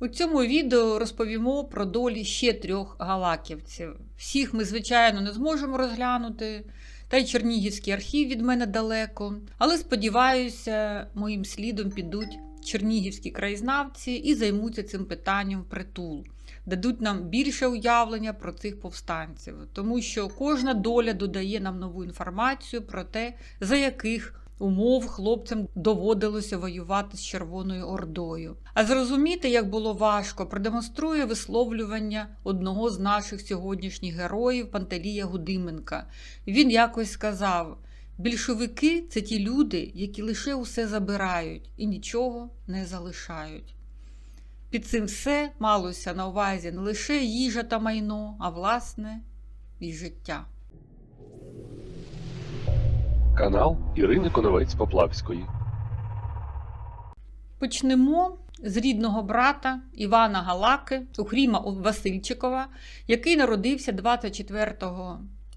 У цьому відео розповімо про долі ще трьох галаківців. Всіх ми, звичайно, не зможемо розглянути, та й Чернігівський архів від мене далеко. Але сподіваюся, моїм слідом підуть чернігівські краєзнавці і займуться цим питанням впритул. Дадуть нам більше уявлення про цих повстанців, тому що кожна доля додає нам нову інформацію про те, за яких умов хлопцям доводилося воювати з Червоною Ордою. А зрозуміти, як було важко, продемонструє висловлювання одного з наших сьогоднішніх героїв Пантелія Гудименка. Він якось сказав: більшовики це ті люди, які лише усе забирають і нічого не залишають. Під цим все малося на увазі не лише їжа та майно, а власне і життя. Канал Ірини Коновець Поплавської. Почнемо з рідного брата Івана Галаки, Ухріма Васильчикова, який народився 24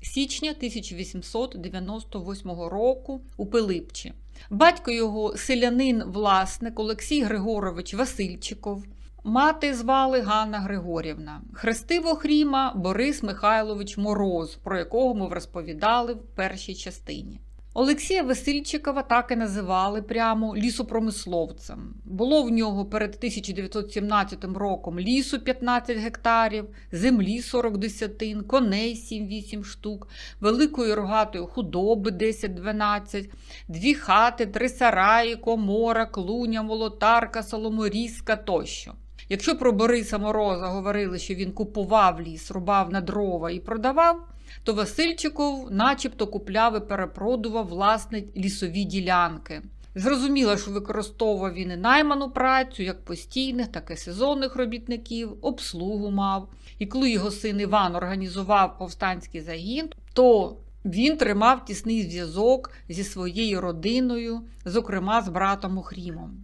січня 1898 року у Пилипчі. Батько його селянин власник Олексій Григорович Васильчиков. Мати звали Ганна Григорівна. Хрестив Охріма Борис Михайлович Мороз, про якого ми розповідали в першій частині. Олексія Васильчикова так і називали прямо лісопромисловцем. Було в нього перед 1917 роком лісу 15 гектарів, землі 40 десятин, коней 7-8 штук, великої рогатої худоби 10-12, дві хати, три сараї, комора, клуня, молотарка, соломорізка тощо. Якщо про Бориса Мороза говорили, що він купував ліс, рубав на дрова і продавав, то Васильчиков начебто купляв і перепродував власне лісові ділянки. Зрозуміло, що використовував він і найману працю, як постійних, так і сезонних робітників, обслугу мав. І коли його син Іван організував повстанський загін, то він тримав тісний зв'язок зі своєю родиною, зокрема з братом Охрімом.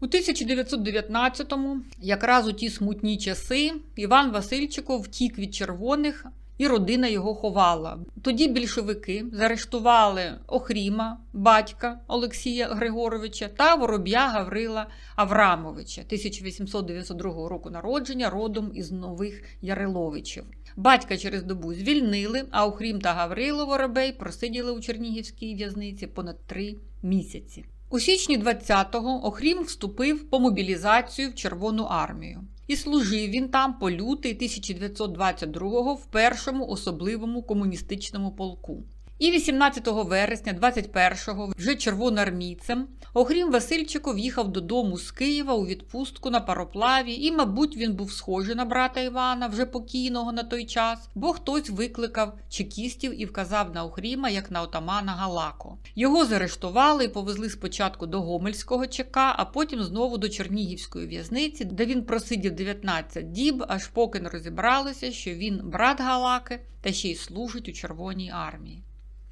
У 1919-му, якраз у ті смутні часи, Іван Васильчиков втік від червоних і родина його ховала. Тоді більшовики заарештували Охріма, батька Олексія Григоровича та вороб'я Гаврила Аврамовича 1892 року народження, родом із нових Яриловичів. Батька через добу звільнили, а Охрім та Гаврило Воробей просиділи у Чернігівській в'язниці понад три місяці. У січні 20-го Охрім вступив по мобілізацію в Червону армію. І служив він там по лютий 1922-го в першому особливому комуністичному полку. І 18 вересня 21-го, вже червоноармійцем, Охрім Васильчиков їхав додому з Києва у відпустку на пароплаві, і, мабуть, він був схожий на брата Івана, вже покійного на той час, бо хтось викликав чекістів і вказав на Охріма як на отамана Галако. Його заарештували і повезли спочатку до Гомельського ЧК, а потім знову до Чернігівської в'язниці, де він просидів 19 діб, аж поки не розібралися, що він брат Галаки та ще й служить у Червоній армії.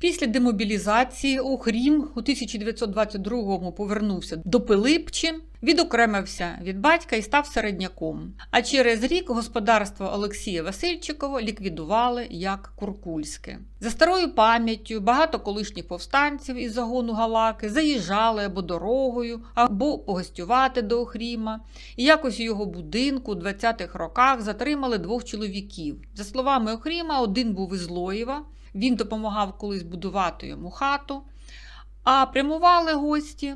Після демобілізації Охрім у 1922-му повернувся до Пилипчі, відокремився від батька і став середняком. А через рік господарство Олексія Васильчикова ліквідували як Куркульське. За старою пам'яттю багато колишніх повстанців із загону Галаки заїжджали або дорогою, або погостювати до Охріма. І якось у його будинку у 20-х роках затримали двох чоловіків. За словами Охріма, один був із Лоєва. Він допомагав колись будувати йому хату, а прямували гості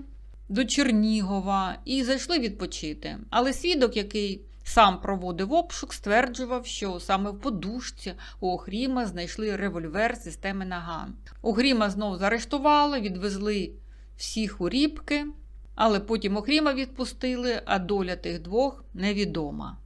до Чернігова і зайшли відпочити. Але свідок, який сам проводив обшук, стверджував, що саме в подушці у Охріма знайшли револьвер системи Наган. Охріма знов заарештували, відвезли всіх у рібки, але потім Охріма відпустили, а доля тих двох невідома.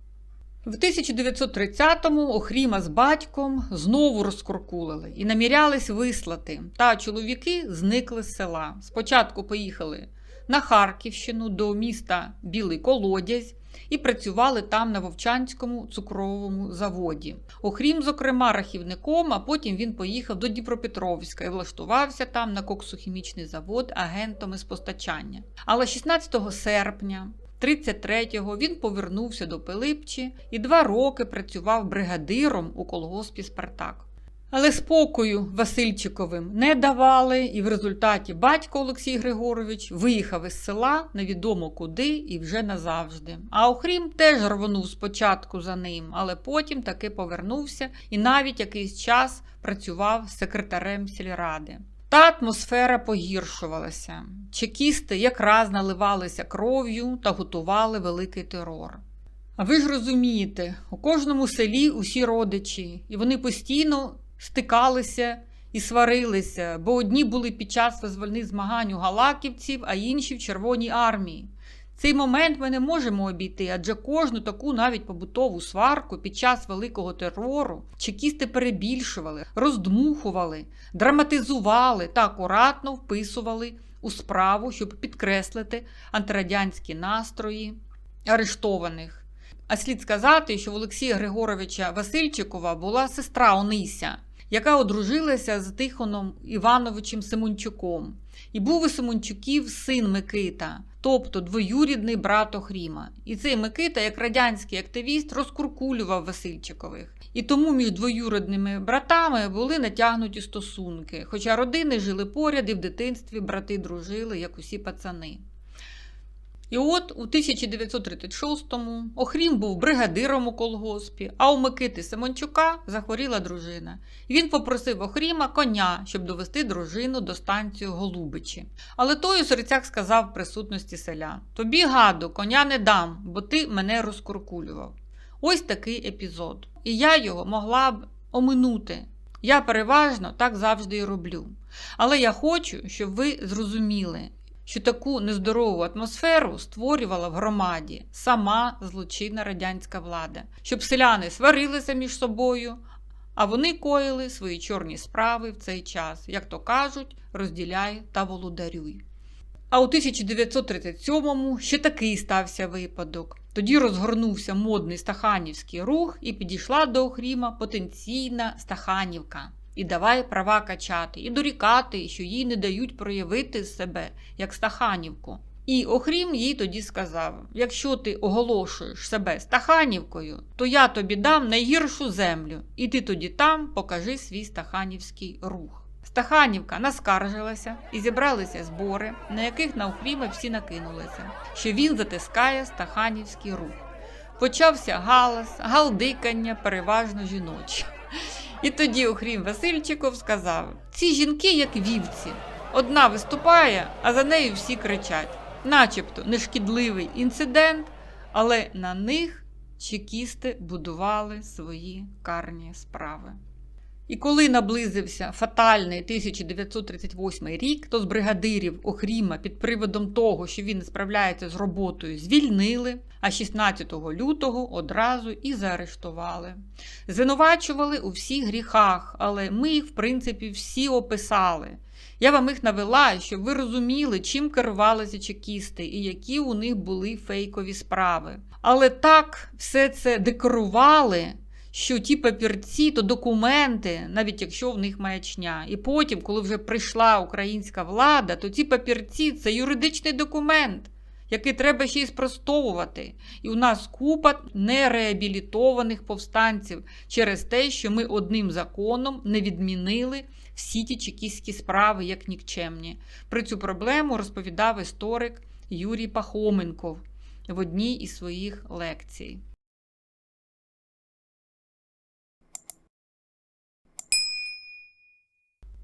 В 1930-му Охріма з батьком знову розкуркулили і намірялись вислати. Та чоловіки зникли з села. Спочатку поїхали на Харківщину до міста Білий Колодязь і працювали там на Вовчанському цукровому заводі. Охрім, зокрема, рахівником, а потім він поїхав до Дніпропетровська і влаштувався там на коксохімічний завод агентом із постачання. Але 16 серпня 33-го він повернувся до Пилипчі і два роки працював бригадиром у колгоспі Спартак. Але спокою Васильчиковим не давали, і в результаті батько Олексій Григорович виїхав із села невідомо куди і вже назавжди. А Охрім теж рвонув спочатку за ним, але потім таки повернувся і навіть якийсь час працював секретарем сільради. Та атмосфера погіршувалася. Чекісти якраз наливалися кров'ю та готували великий терор. А ви ж розумієте, у кожному селі усі родичі, і вони постійно стикалися і сварилися, бо одні були під час визвольних змагань у галаківців, а інші в Червоній армії. Цей момент ми не можемо обійти, адже кожну таку навіть побутову сварку під час великого терору чекісти перебільшували, роздмухували, драматизували та акуратно вписували у справу, щоб підкреслити антирадянські настрої арештованих. А слід сказати, що в Олексія Григоровича Васильчикова була сестра Онися, яка одружилася з Тихоном Івановичем Семенчуком. І був у Семенчуків син Микита, тобто двоюрідний брат Охріма. І цей Микита, як радянський активіст, розкуркулював Васильчикових. І тому між двоюрідними братами були натягнуті стосунки, хоча родини жили поряд і в дитинстві брати дружили, як усі пацани. І от у 1936-му Охрім був бригадиром у колгоспі, а у Микити Семенчука захворіла дружина. Він попросив Охріма коня, щоб довести дружину до станції Голубичі. Але той у серцях сказав в присутності селян: Тобі, гаду, коня не дам, бо ти мене розкуркулював. Ось такий епізод. І я його могла б оминути. Я переважно так завжди і роблю. Але я хочу, щоб ви зрозуміли, що таку нездорову атмосферу створювала в громаді сама злочинна радянська влада, щоб селяни сварилися між собою, а вони коїли свої чорні справи в цей час, як то кажуть, розділяй та володарюй. А у 1937-му ще такий стався випадок. Тоді розгорнувся модний стаханівський рух і підійшла до Охріма потенційна Стаханівка. І давай права качати, і дорікати, що їй не дають проявити себе, як Стаханівку. І Охрім їй тоді сказав: якщо ти оголошуєш себе Стаханівкою, то я тобі дам найгіршу землю, і ти тоді там покажи свій стаханівський рух. Стаханівка наскаржилася і зібралися збори, на яких на Охріма всі накинулися, що він затискає стаханівський рух. Почався галас, галдикання, переважно жіночі. І тоді Охрім Васильчиков сказав: ці жінки, як вівці, одна виступає, а за нею всі кричать, начебто нешкідливий інцидент, але на них чекісти будували свої карні справи. І коли наблизився фатальний 1938 рік, то з бригадирів Охріма під приводом того, що він справляється з роботою, звільнили, а 16 лютого одразу і заарештували. Звинувачували у всіх гріхах, але ми їх, в принципі, всі описали. Я вам їх навела, щоб ви розуміли, чим керувалися чекісти і які у них були фейкові справи. Але так все це декорували що ті папірці то документи, навіть якщо в них маячня. І потім, коли вже прийшла українська влада, то ці папірці це юридичний документ, який треба ще й спростовувати. І у нас купа нереабілітованих повстанців через те, що ми одним законом не відмінили всі ті чекістські справи як нікчемні. Про цю проблему розповідав історик Юрій Пахоменков в одній із своїх лекцій.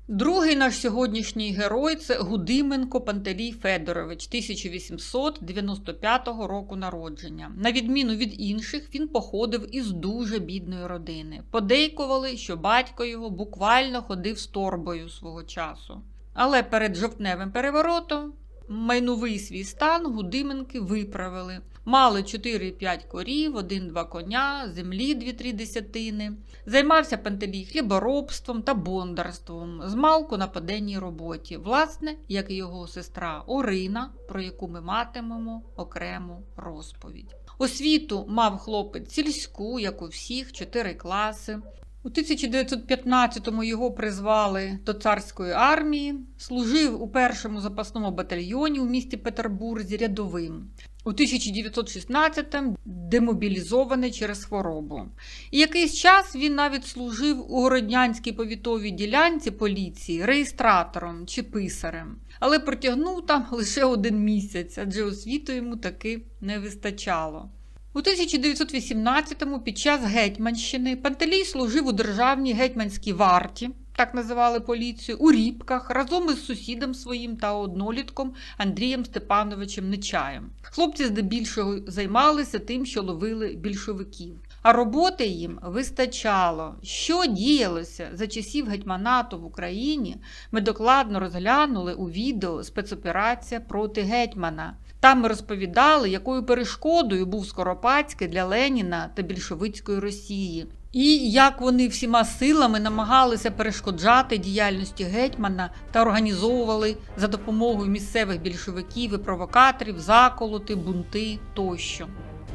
Другий наш сьогоднішній герой це Гудименко Пантелій Федорович 1895 року народження. На відміну від інших, він походив із дуже бідної родини. Подейкували, що батько його буквально ходив з торбою свого часу. Але перед жовтневим переворотом майновий свій стан Гудименки виправили. Мали 4-5 корів, 1-2 коня, землі 2-3 десятини. Займався Пантелій хліборобством та бондарством, змалку на паденній роботі, власне, як і його сестра Орина, про яку ми матимемо окрему розповідь. Освіту мав хлопець сільську, як у всіх, 4 класи. У 1915-му його призвали до царської армії, служив у першому запасному батальйоні у місті Петербурзі рядовим. У 1916-му демобілізований через хворобу. І якийсь час він навіть служив у Городнянській повітовій ділянці поліції реєстратором чи писарем. Але протягнув там лише один місяць, адже освіту йому таки не вистачало. У 1918-му під час Гетьманщини Пантелій служив у державній гетьманській варті, так називали поліцію, у Рібках разом із сусідом своїм та однолітком Андрієм Степановичем Нечаєм. Хлопці здебільшого займалися тим, що ловили більшовиків. А роботи їм вистачало. Що діялося за часів гетьманату в Україні, ми докладно розглянули у відео спецоперація проти гетьмана. Там розповідали, якою перешкодою був Скоропадський для Леніна та більшовицької Росії, і як вони всіма силами намагалися перешкоджати діяльності гетьмана та організовували за допомогою місцевих більшовиків і провокаторів заколоти, бунти тощо.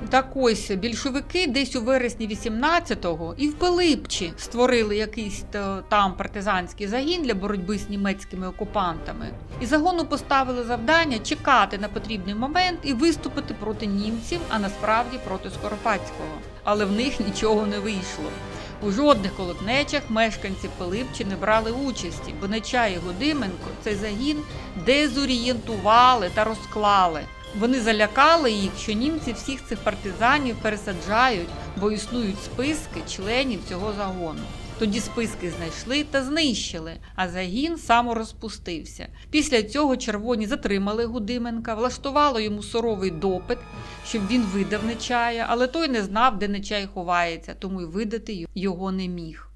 Так ось більшовики десь у вересні 18-го і в Пилипчі створили якийсь там партизанський загін для боротьби з німецькими окупантами. І загону поставили завдання чекати на потрібний момент і виступити проти німців, а насправді проти Скоропадського. Але в них нічого не вийшло. У жодних колотнечах мешканці Пилипчі не брали участі, бо Неча і Годименко цей загін дезорієнтували та розклали. Вони залякали їх, що німці всіх цих партизанів пересаджають, бо існують списки членів цього загону. Тоді списки знайшли та знищили, а загін саморозпустився. Після цього червоні затримали Гудименка, влаштували йому суровий допит, щоб він видав Нечая, але той не знав, де Нечай ховається, тому й видати його не міг.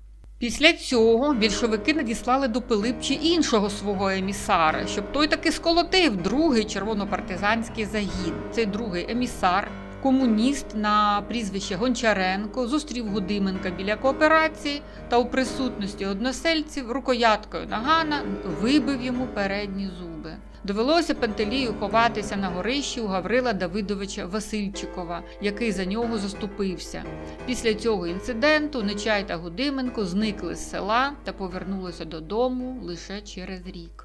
Після цього більшовики надіслали до Пилипчі іншого свого емісара, щоб той таки сколотив другий червонопартизанський загін. Цей другий емісар, комуніст на прізвище Гончаренко, зустрів Гудименка біля кооперації та у присутності односельців рукояткою нагана вибив йому передні зуби. Довелося Пантелію ховатися на горищі у Гаврила Давидовича Васильчикова, який за нього заступився. Після цього інциденту Нечай та Гудименко зникли з села та повернулися додому лише через рік.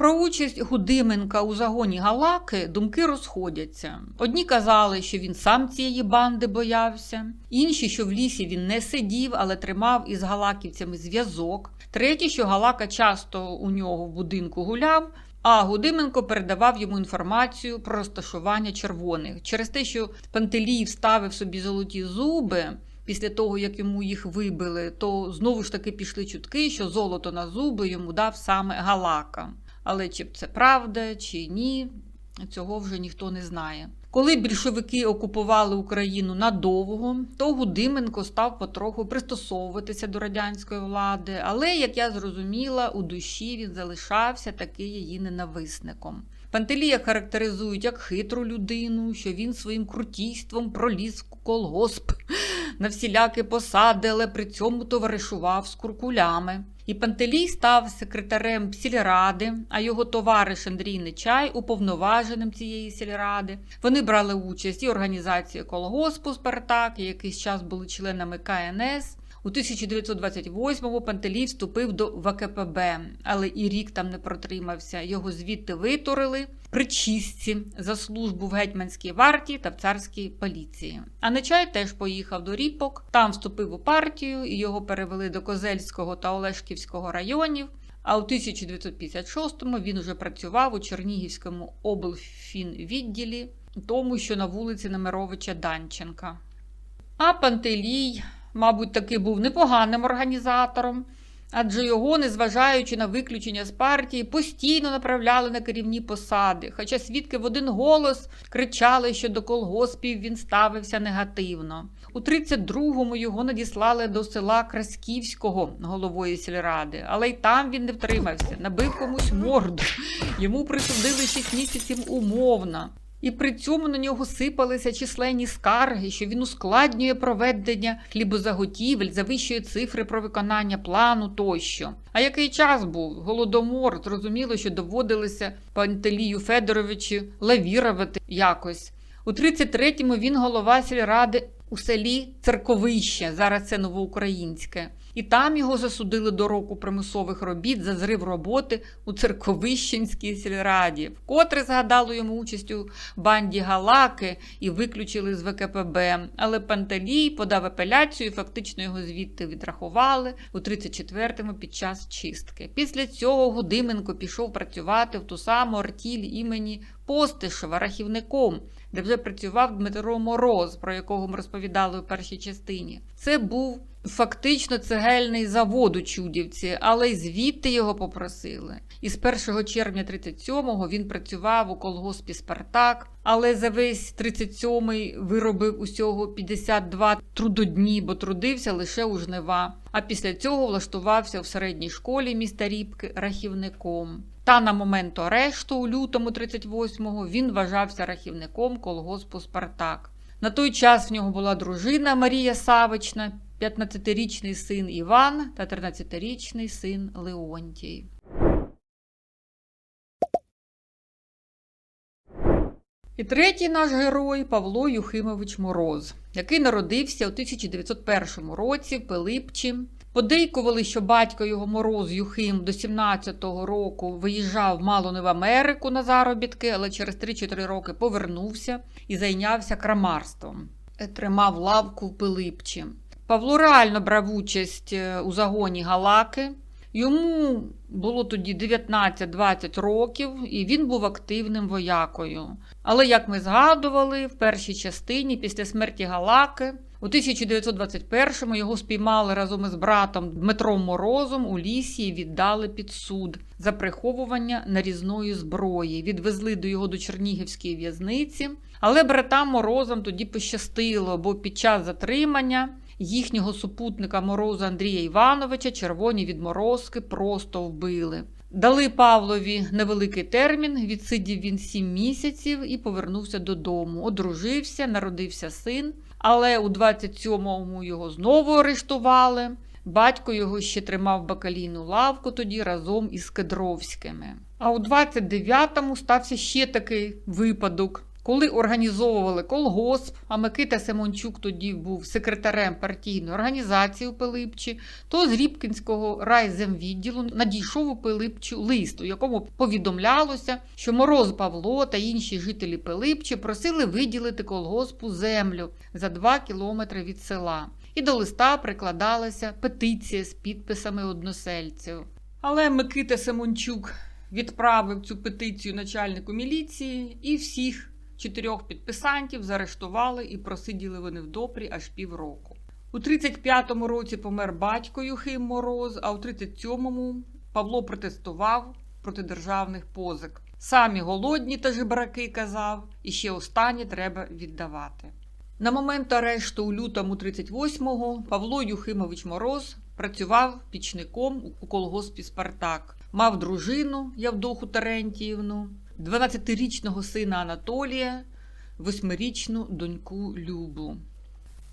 Про участь Гудименка у загоні Галаки думки розходяться. Одні казали, що він сам цієї банди боявся, інші, що в лісі він не сидів, але тримав із галаківцями зв'язок. Треті, що Галака часто у нього в будинку гуляв. А Гудименко передавав йому інформацію про розташування червоних. Через те, що Пантелій вставив собі золоті зуби після того, як йому їх вибили, то знову ж таки пішли чутки, що золото на зуби йому дав саме Галака. Але чи це правда, чи ні, цього вже ніхто не знає. Коли більшовики окупували Україну надовго, то Гудименко став потроху пристосовуватися до радянської влади, але, як я зрозуміла, у душі він залишався таки її ненависником. Пантелія характеризують як хитру людину, що він своїм крутійством проліз в колгосп на всілякі посади, але при цьому товаришував з куркулями. І Пантелій став секретарем сільради, а його товариш Андрій Нечай уповноваженим цієї сільради. Вони брали участь і організації колгоспу Спартак, і якийсь час були членами КНС. У 1928-му Пантелій вступив до ВКПБ, але і рік там не протримався. Його звідти витурили при чистці за службу в гетьманській варті та в царській поліції. А Нечай теж поїхав до Ріпок, там вступив у партію і його перевели до Козельського та Олешківського районів. А у 1956-му він уже працював у Чернігівському облфінвідділі, тому що на вулиці Немировича Данченка. А Пантелій мабуть, таки був непоганим організатором, адже його, незважаючи на виключення з партії, постійно направляли на керівні посади. Хоча свідки в один голос кричали, що до колгоспів він ставився негативно. У 32-му його надіслали до села Красківського головою сільради, але й там він не втримався, набив комусь морду. Йому присудили 6 місяців умовно. І при цьому на нього сипалися численні скарги, що він ускладнює проведення хлібозаготівель, завищує цифри про виконання плану тощо. А який час був? Голодомор, зрозуміло, що доводилося Пантелію Федоровичу лавірувати якось. У 33-му він голова сільради у селі Церковище, зараз це новоукраїнське. І там його засудили до року примусових робіт за зрив роботи у Церковищенській сільраді, вкотре згадали йому участь у банді Галаки і виключили з ВКПБ. Але Пантелій подав апеляцію, і фактично його звідти відрахували у 34-му під час чистки. Після цього Гудименко пішов працювати в ту саму артіль імені Постишева рахівником, де вже працював Дмитро Мороз, про якого ми розповідали у першій частині. Це був фактично цегельний завод у Чудівці, але й звідти його попросили. І з 1 червня 37-го він працював у колгоспі Спартак, але за весь 37-й виробив усього 52 трудодні, бо трудився лише у жнива. А після цього влаштувався в середній школі міста Рібки рахівником. Та на момент арешту у лютому 38-го він вважався рахівником колгоспу Спартак. На той час в нього була дружина Марія Савична, 15-річний син Іван та 13-річний син Леонтій. І третій наш герой Павло Юхимович Мороз, який народився у 1901 році в Пилипчі. Подейкували, що батько його Мороз Юхим до 17-го року виїжджав мало не в Америку на заробітки, але через 3-4 роки повернувся і зайнявся крамарством. Е, Тримав лавку в Пилипчі. Павло реально брав участь е, у загоні Галаки. Йому було тоді 19-20 років, і він був активним воякою. Але, як ми згадували, в першій частині після смерті Галаки у 1921-му його спіймали разом із братом Дмитром Морозом у лісі і віддали під суд за приховування нарізної зброї. Відвезли до його до Чернігівської в'язниці. Але братам Морозам тоді пощастило, бо під час затримання їхнього супутника Мороза Андрія Івановича червоні відморозки просто вбили. Дали Павлові невеликий термін, відсидів він сім місяців і повернувся додому. Одружився, народився син, але у 27-му його знову арештували. Батько його ще тримав бакалійну лавку тоді разом із Кедровськими. А у 29-му стався ще такий випадок. Коли організовували колгосп, а Микита Семончук тоді був секретарем партійної організації у Пилипчі, то з Рібкінського райземвідділу надійшов у Пилипчу лист, у якому повідомлялося, що Мороз Павло та інші жителі Пилипчі просили виділити колгоспу землю за два кілометри від села. І до листа прикладалася петиція з підписами односельців. Але Микита Семончук відправив цю петицію начальнику міліції і всіх чотирьох підписантів заарештували і просиділи вони в допрі аж півроку. У 35-му році помер батько Юхим Мороз, а у 37-му Павло протестував проти державних позик. Самі голодні та жебраки казав, і ще останні треба віддавати. На момент арешту у лютому 38-го Павло Юхимович Мороз працював пічником у колгоспі Спартак, мав дружину Явдоху Терентіївну, 12-річного сина Анатолія, 8-річну доньку Любу.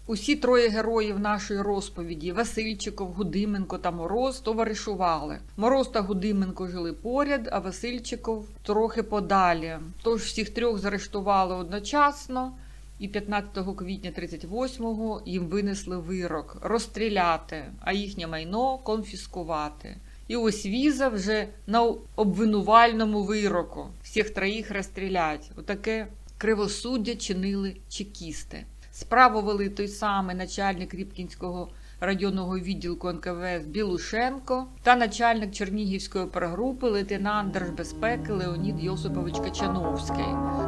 Усі троє героїв нашої розповіді Васильчиков, Гудименко та Мороз товаришували. Мороз та Гудименко жили поряд, а Васильчиков трохи подалі. Тож всіх трьох заарештували одночасно, і 15 квітня 38-го їм винесли вирок розстріляти, а їхнє майно конфіскувати. І ось віза вже на обвинувальному вироку. Всіх троїх розстрілять. Отаке кривосуддя чинили чекісти. Справу вели той самий начальник Рібкінського районного відділку НКВС Білушенко та начальник Чернігівської опергрупи лейтенант держбезпеки Леонід Йосипович Качановський.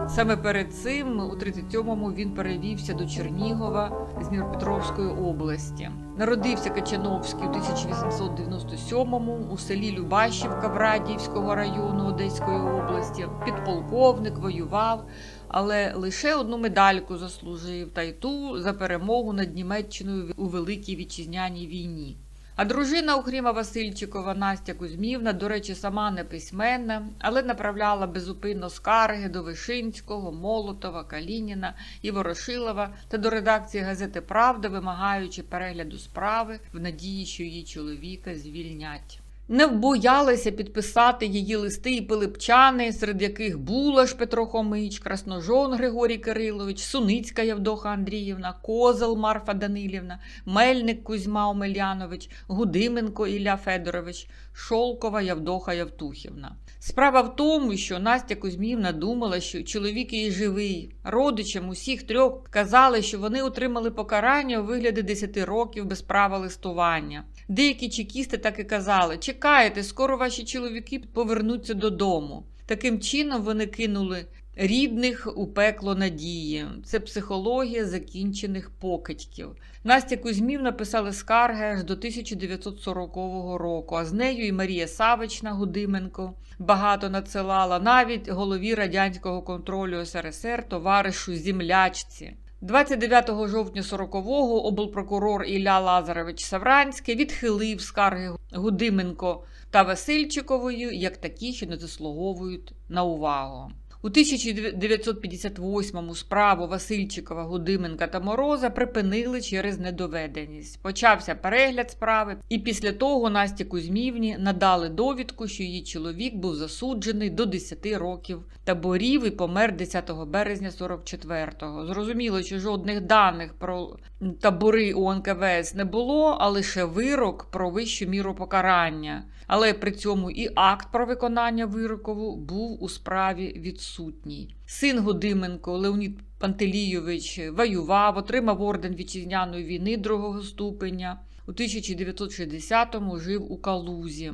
Саме перед цим, у 37-му, він перевівся до Чернігова з Дніпропетровської області. Народився Качановський у 1897-му у селі Любашівка Врадіївського району Одеської області. Підполковник воював, але лише одну медальку заслужив, та й ту за перемогу над Німеччиною у Великій Вітчизняній війні. А дружина Охріма Васильчикова Настя Кузьмівна, до речі, сама не письменна, але направляла безупинно скарги до Вишинського, Молотова, Калініна і Ворошилова та до редакції газети Правда, вимагаючи перегляду справи в надії, що її чоловіка звільнять. Не боялися підписати її листи і пилипчани, серед яких Булаш Петро Хомич, Красножон Григорій Кирилович, Суницька Явдоха Андріївна, Козел Марфа Данилівна, Мельник Кузьма Омелянович, Гудименко Ілля Федорович, Шолкова Явдоха Явтухівна. Справа в тому, що Настя Кузьмівна думала, що чоловік її живий. Родичам усіх трьох казали, що вони отримали покарання у вигляді 10 років без права листування. Деякі чекісти так і казали: чекайте, скоро ваші чоловіки повернуться додому. Таким чином вони кинули рідних у пекло надії. Це психологія закінчених покидьків. Настя Кузьмівна писала скарги аж до 1940 року, а з нею і Марія Савична Гудименко багато надсилала навіть голові радянського контролю СРСР товаришу Зімлячці. 29 жовтня 40-го облпрокурор Ілля Лазарович Савранський відхилив скарги Гудименко та Васильчикової як такі, що не заслуговують на увагу. У 1958-му справу Васильчикова, Гудименка та Мороза припинили через недоведеність. Почався перегляд справи, і після того Насті Кузьмівні надали довідку, що її чоловік був засуджений до 10 років таборів і помер 10 березня 44-го. Зрозуміло, що жодних даних про табори у НКВС не було, а лише вирок про вищу міру покарання. Але при цьому і акт про виконання вироку був у справі відсутній. Син Гудименко Леонід Пантелійович воював, отримав орден вітчизняної війни другого ступеня. У 1960-му жив у Калузі.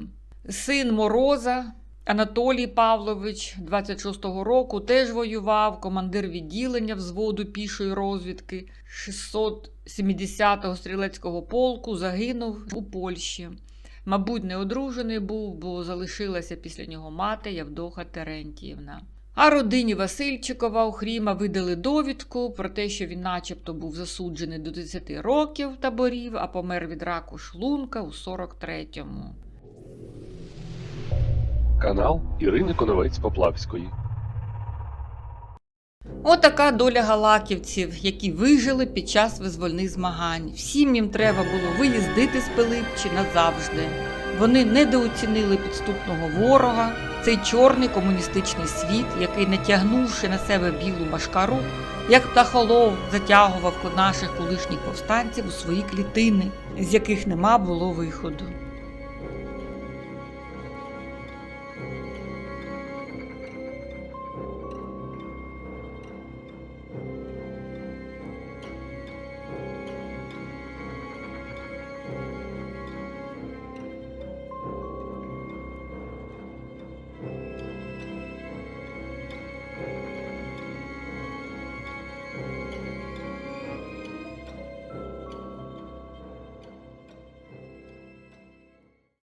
Син Мороза Анатолій Павлович 26-го року теж воював, командир відділення взводу пішої розвідки 670-го стрілецького полку, загинув у Польщі. Мабуть, не одружений був, бо залишилася після нього мати Явдоха Терентіївна. А родині Васильчикова Охріма видали довідку про те, що він начебто був засуджений до 10 років таборів, а помер від раку шлунка у 43-му. Канал Ірини Коновець Поплавської. Отака доля галаківців, які вижили під час визвольних змагань. Всім їм треба було виїздити з Пилипчі назавжди. Вони недооцінили підступного ворога, цей чорний комуністичний світ, який, натягнувши на себе білу машкару, як птахолов затягував наших колишніх повстанців у свої клітини, з яких нема було виходу.